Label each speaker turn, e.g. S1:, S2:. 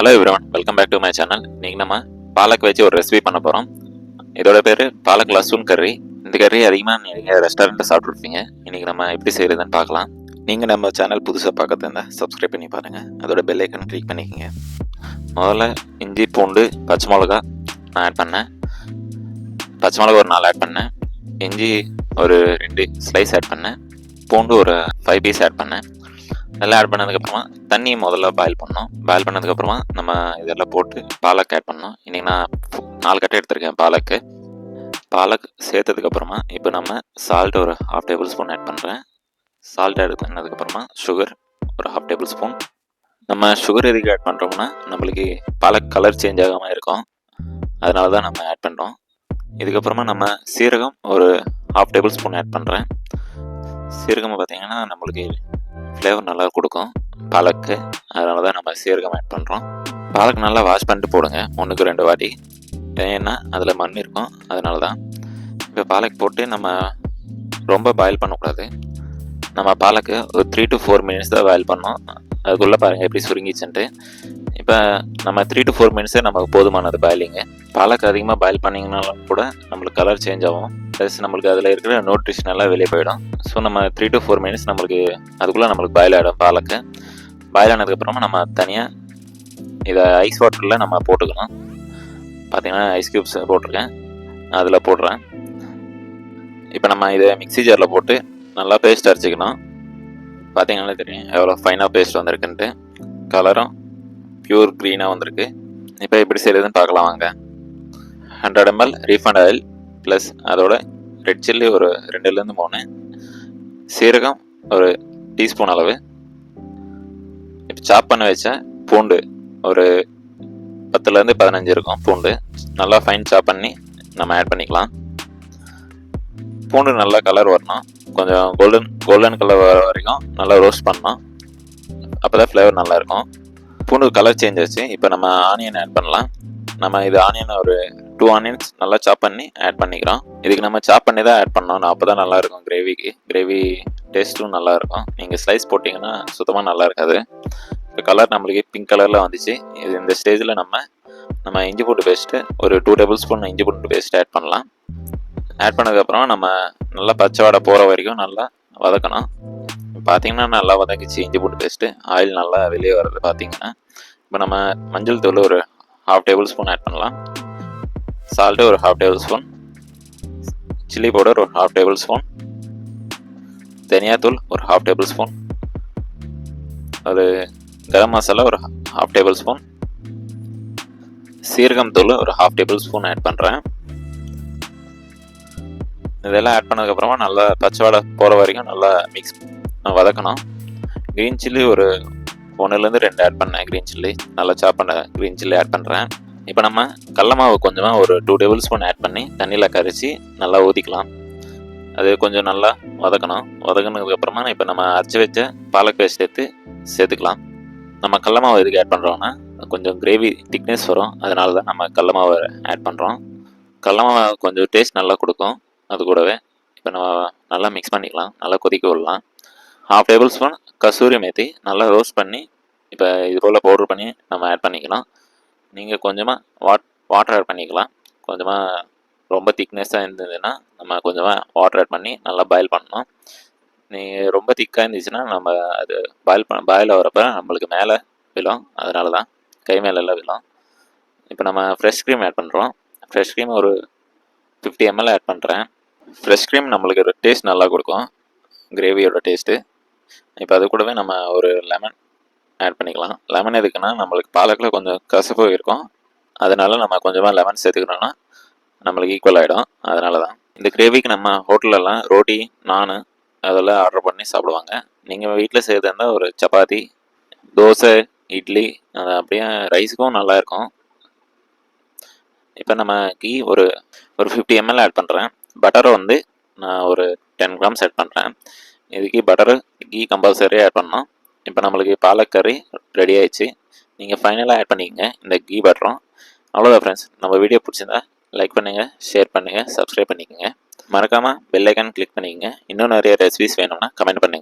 S1: Hello everyone welcome back to my channel நீங்கள் நம்ம பாலக் வச்சு ஒரு ரெசிபி பண்ண போகிறோம் இதோட பேர் பாலக் லசூன் கறி. இந்த கறி அதிகமாக நீங்கள் ரெஸ்டாரண்ட்டில் சாப்பிட்ருப்பீங்க இன்னைக்கு நம்ம எப்படி செய்கிறதுன்னு பார்க்கலாம். நீங்கள் நம்ம சேனல் புதுசாக பார்க்கறது இருந்தால் சப்ஸ்கிரைப் பண்ணி பாருங்கள் அதோட பெல் ஐக்கன் கிளிக் பண்ணிக்கோங்க. முதல்ல இஞ்சி பூண்டு பச்சை மிளகா நான் ஆட் பண்ணேன். பச்சை மிளகா ஒரு நாலு ஆட் பண்ணேன். இஞ்சி ஒரு ரெண்டு ஸ்லைஸ் ஆட் பண்ணேன். பூண்டு ஒரு ஃபைவ் பீஸ் ஆட் பண்ணேன். இதெல்லாம் ஆட் பண்ணதுக்கப்புறமா தண்ணி முதல்ல பாயில் பண்ணோம். பாயில் பண்ணதுக்கப்புறமா நம்ம இதெல்லாம் போட்டு பாலக் ஆட் பண்ணோம். இன்றைக்கி நான் நாலு கட்டை எடுத்திருக்கேன் பாலக்கு. பாலக் சேர்த்ததுக்கப்புறமா இப்போ நம்ம சால்ட் ஒரு ஹாஃப் டேபிள் ஸ்பூன் ஆட் பண்ணுறேன் சால்ட் ஆட் பண்ணதுக்கப்புறமா சுகர் ஒரு ஹாஃப் டேபிள் ஸ்பூன் நம்ம சுகர் எதுக்கு ஆட் பண்ணுறோம்னா நம்மளுக்கு பாலக் கலர் சேஞ்ச் ஆகாமல் இருக்கும். அதனால தான் நம்ம ஆட் பண்ணுறோம் இதுக்கப்புறமா நம்ம சீரகம் ஒரு ஹாஃப் டேபிள் ஸ்பூன் ஆட் பண்ணுறேன் சீரகம் பார்த்தீங்கன்னா நம்மளுக்கு ஃப்ளேவர் நல்லா கொடுக்கும்? பாலக்கு அதனால தான் நம்ம சீரகம் ஆட் பண்ணுறோம் பாலக்கு நல்லா வாஷ் பண்ணிட்டு போடுங்க. ஒன்றுக்கு ரெண்டு வாட்டி. ஏன்னா அதில் மண் இருக்கும். அதனால தான். இப்போ பாலக் போட்டு நம்ம ரொம்ப பாயில் பண்ணக்கூடாது. நம்ம பாலக்கு ஒரு த்ரீ டு ஃபோர் மினிட்ஸ் தான் பாயில் பண்ணோம். அதுக்குள்ளே பாருங்கள் எப்படி சுருங்கிச்சுன்ட்டு. இப்போ நம்ம த்ரீ டு ஃபோர் மினிட்ஸே நமக்கு போதுமானது பாயிலிங்கு பாலக்கு அதிகமாக பாயில் பண்ணிங்கனாலும் கூட நம்மளுக்கு கலர் சேஞ்ச் ஆகும். ப்ளஸ் நம்மளுக்கு அதில் இருக்கிற நியூட்ரிஷன் எல்லாம் வெளியே போயிடும். ஸோ நம்ம த்ரீ டு ஃபோர் மினிட்ஸ் நம்மளுக்கு அதுக்குள்ளே நம்மளுக்கு பாயில் ஆகிடும் பாலக்கு. பாயில் ஆனதுக்கப்புறமா நம்ம தனியாக இதை ஐஸ் வாட்டரில் நம்ம போட்டுக்கணும். பார்த்திங்கன்னா ஐஸ் க்யூப்ஸ் போட்டிருக்கேன். அதில் போடுறேன். இப்போ நம்ம இதை மிக்சி ஜாரில் போட்டு நல்லா பேஸ்ட் அரைச்சிக்கணும். பார்த்தீங்கன்னா தெரியும் எவ்வளோ ஃபைனாக பேஸ்ட் வந்திருக்குன்ட்டு. கலரும் ப்யூர் க்ரீனாக வந்திருக்கு. இப்போ எப்படி செய்கிறதுன்னு பார்க்கலாம் வாங்க. Hundred M L refined oil plus அதோட ரெட் சில்லி ஒரு ரெண்டுலேருந்து மூணு. சீரகம் ஒரு டீஸ்பூன் அளவு. இப்போ சாப் பண்ண வச்ச பூண்டு ஒரு பத்துலேருந்து பதினஞ்சு இருக்கும் பூண்டு. நல்லா ஃபைன் சாப் பண்ணி நம்ம ஆட் பண்ணிக்கலாம். பூண்டு நல்லா கலர் வரணும். கொஞ்சம் கோல்டன் கோல்டன் கலர் வர வரைக்கும் நல்லா ரோஸ்ட் பண்ணணும். அப்போ தான் ஃப்ளேவர் நல்லாயிருக்கும் பூண்டு கலர் சேஞ்ச் ஆச்சு. இப்போ நம்ம ஆனியன் ஆட் பண்ணலாம். நம்ம இது ஆனியன் ஒரு டூ ஆனியன்ஸ் நல்லா சாப் பண்ணி ஆட் பண்ணிக்கிறோம். இதுக்கு நம்ம சாப் பண்ணி தான் ஆட் பண்ணோம். அப்போ தான் நல்லாயிருக்கும் கிரேவிக்கு கிரேவி டேஸ்ட்டும் நல்லாயிருக்கும் நீங்கள் ஸ்லைஸ் போட்டிங்கன்னா சுத்தமாக நல்லா இருக்காது. இப்போ கலர் நம்மளுக்கு பிங்க் கலரில் வந்துச்சு. இது இந்த ஸ்டேஜில் நம்ம நம்ம இஞ்சி பூண்டு பேஸ்ட்டு ஒரு டூ டேபிள் ஸ்பூன் இஞ்சி பூண்டு பேஸ்ட் ஆட் பண்ணலாம். ஆட் பண்ணதுக்கப்புறம் நம்ம நல்லா பச்சை வடை போகிற வரைக்கும் நல்லா வதக்கணும். பார்த்தீங்கன்னா நல்லா வதக்கிச்சு இஞ்சி பூண்டு பேஸ்ட்டு ஆயில் நல்லா வெளியே வர்றது பார்த்தீங்கன்னா இப்போ நம்ம மஞ்சள் தூள் ஒரு ஹாஃப் டேபிள் ஸ்பூன் ஆட் பண்ணலாம். சால்ட்டு ஒரு half tablespoon chilli powder ஒரு ஹாஃப் டேபிள் ஸ்பூன் தனியாத்தூள் ஒரு ஹாஃப் டேபிள் ஸ்பூன் ஒரு கரம் மசாலா ஒரு ஹாஃப் டேபிள் ஸ்பூன் சீரகம் தூள் ஒரு ஹாஃப் டேபிள் ஸ்பூன் ஆட் பண்ணுறேன் இதெல்லாம் ஆட் பண்ணதுக்கப்புறமா நல்லா பச்சை வடை போகிற வரைக்கும் நல்லா மிக்ஸ் வதக்கணும். க்ரீன் சில்லி ஒரு ஒன்றுலேருந்து ரெண்டு ஆட் பண்ணேன். க்ரீன் சில்லி நல்லா சாப் பண்ண க்ரீன் சில்லி ஆட் பண்ணுறேன் இப்போ நம்ம கடல மாவு கொஞ்சமாக ஒரு டூ டேபிள் ஸ்பூன் ஆட் பண்ணி தண்ணியில் கரைச்சி நல்லா ஊதிக்கலாம். அது கொஞ்சம் நல்லா வதக்கணும். வதக்கினதுக்கப்புறமா இப்போ நம்ம அரைச்சி வச்ச பாலக் பேஸ்ட் சேர்த்து சேர்த்துக்கலாம். நம்ம கடல மாவு எதுக்கு ஆட் பண்ணுறோன்னா கொஞ்சம் கிரேவி திக்னஸ் வரும். அதனால தான் நம்ம கடல மாவை ஆட் பண்ணுறோம் கடல மாவு கொஞ்சம் டேஸ்ட் நல்லா கொடுக்கும். அது கூடவே இப்போ நம்ம நல்லா மிக்ஸ் பண்ணிக்கலாம். நல்லா கொதிக்க விடலாம். Half tablespoon kasuri methi நல்லா ரோஸ்ட் பண்ணி இப்போ இது போல் பவுட்ரு பண்ணி நம்ம ஆட் பண்ணிக்கலாம். நீங்கள் கொஞ்சமாக வாட் வாட்டர் ஆட் பண்ணிக்கலாம். கொஞ்சமாக ரொம்ப திக்னஸ்ஸாக இருந்ததுன்னா நம்ம கொஞ்சமாக வாட்டர் ஆட் பண்ணி நல்லா பாயில் பண்ணணும். நீங்கள் ரொம்ப திக்காக இருந்துச்சுன்னா நம்ம அது பாயில் பண்ண பாயில் ஆகிறப்ப நம்மளுக்கு மேலே விழும். அதனால தான் கை மேலெல்லாம் விழும். இப்போ நம்ம ஃப்ரெஷ் க்ரீம் ஆட் பண்ணுறோம் ஃப்ரெஷ் க்ரீம் ஒரு ஃபிஃப்டி எம்எல் ஆட் பண்ணுறேன் ஃப்ரெஷ் க்ரீம் நம்மளுக்கு ஒரு டேஸ்ட் நல்லா கொடுக்கும். கிரேவியோட டேஸ்ட்டு இப்போ அது கூடவே நம்ம ஒரு லெமன் ஆட் பண்ணிக்கலாம். லெமன் எதுக்குன்னா நம்மளுக்கு பாலக்கில் கொஞ்சம் கசப்பு இருக்கும். அதனால நம்ம கொஞ்சமாக லெமன் சேர்த்துக்கிறோன்னா நம்மளுக்கு ஈக்குவல் ஆகிடும் அதனால தான் இந்த கிரேவிக்கு நம்ம ஹோட்டலெல்லாம் ரோட்டி நான் அதெல்லாம் ஆர்டர் பண்ணி சாப்பிடுவாங்க. நீங்கள் வீட்டில் செய்யறது இருந்தால் ஒரு சப்பாத்தி தோசை இட்லி அது அப்படியே ரைஸுக்கும் நல்லாயிருக்கும் இப்போ நம்ம கீ ஒரு ஒரு ஃபிஃப்டி எம்எல் ஆட் பண்ணுறேன் பட்டரை வந்து நான் ஒரு டென் கிராம்ஸ் ஆட் பண்ணுறேன் இதுக்கு பட்டரு கீ கம்பல்சரி ஆட் பண்ணோம் இப்போ நம்மளுக்கு பாலக்கறி ரெடி ஆயிடுச்சு. நீங்கள் ஃபைனலாக ஆட் பண்ணிக்கங்க. இந்த கீ பட்டரும் அவ்வளோதான் ஃப்ரெண்ட்ஸ் நம்ம வீடியோ பிடிச்சிருந்தா லைக் பண்ணுங்கள் ஷேர் பண்ணுங்கள் சப்ஸ்கிரைப் பண்ணிக்கோங்க. மறக்காமல் பெல்லைக்கான் கிளிக் பண்ணிக்கங்க. இன்னும் நிறைய ரெசிபிஸ் வேணும்னா கமெண்ட் பண்ணுங்கள்